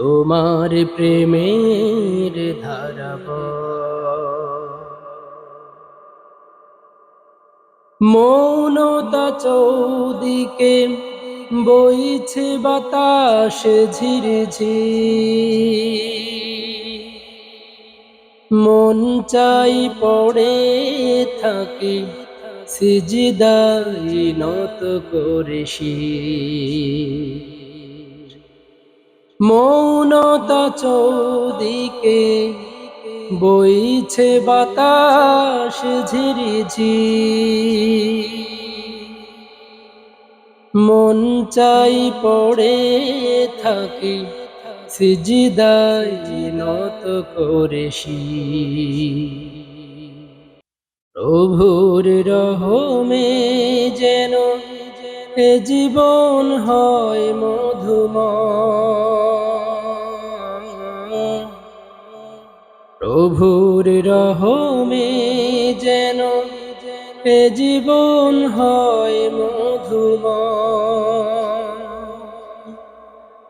তোমার প্রেমের ধারাব মৌনতা চৌদিকে বইছে বাতাস ঝিরঝি মন চাই পড়ে থাকি সিজদাই নত করেছি। মৌনতা চৌদিকে বইছে বাতাস ঝিরিঝি। মন চাই পড়ে থাকি সিজিদাই নত করেছি। প্রভুর রহমে যেন এ জীবন হয় মধুম প্রভুর রহমে যেন এ জীবন হয় মধুম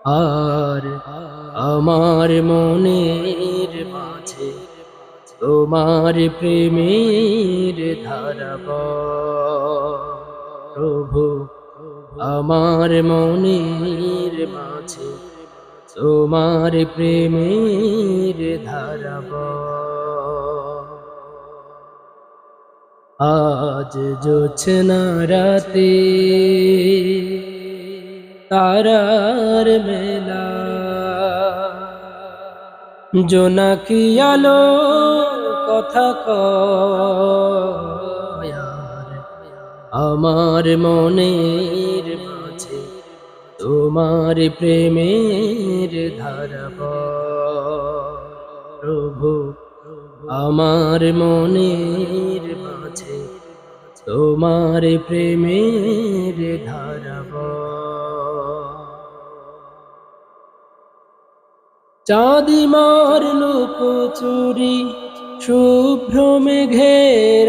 আর আমার মনের মাঝে তোমার প্রেমের ধারাব প্রভু, আমার মনের মাঝে তোমার প্রেমের ধারাব আজ জোছনা রাতে তারার মেলা। জোনাকি আলো কথা কয়ার আমার মনের তোমার প্রেমের ধারাব প্রভু, আমার মনের মাঝে তোমার প্রেমের ধারাব চাঁদিমার লোক চুরি, শুভ্র মেঘের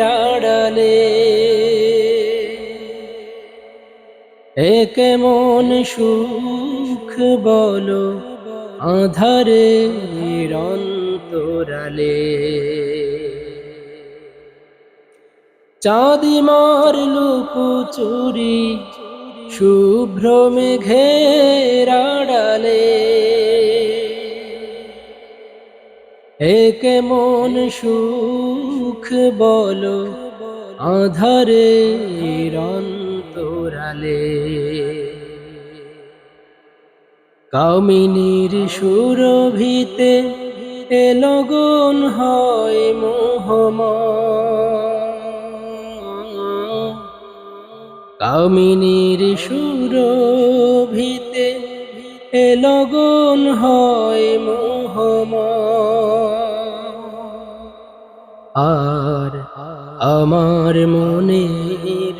এ কেমন সুখ বলো আধারে অন্তরালে চাঁদিমার লোক চুরি শুভ্র মেঘের আড়ালে। এ কেমন সুখ বলো আধারে অন্তরালে কামিনীর সুরভিতে এ লগন হয় মোহম। কামিনীর সুরভিতে এ লগন হয় মোহম। আর আমার মনের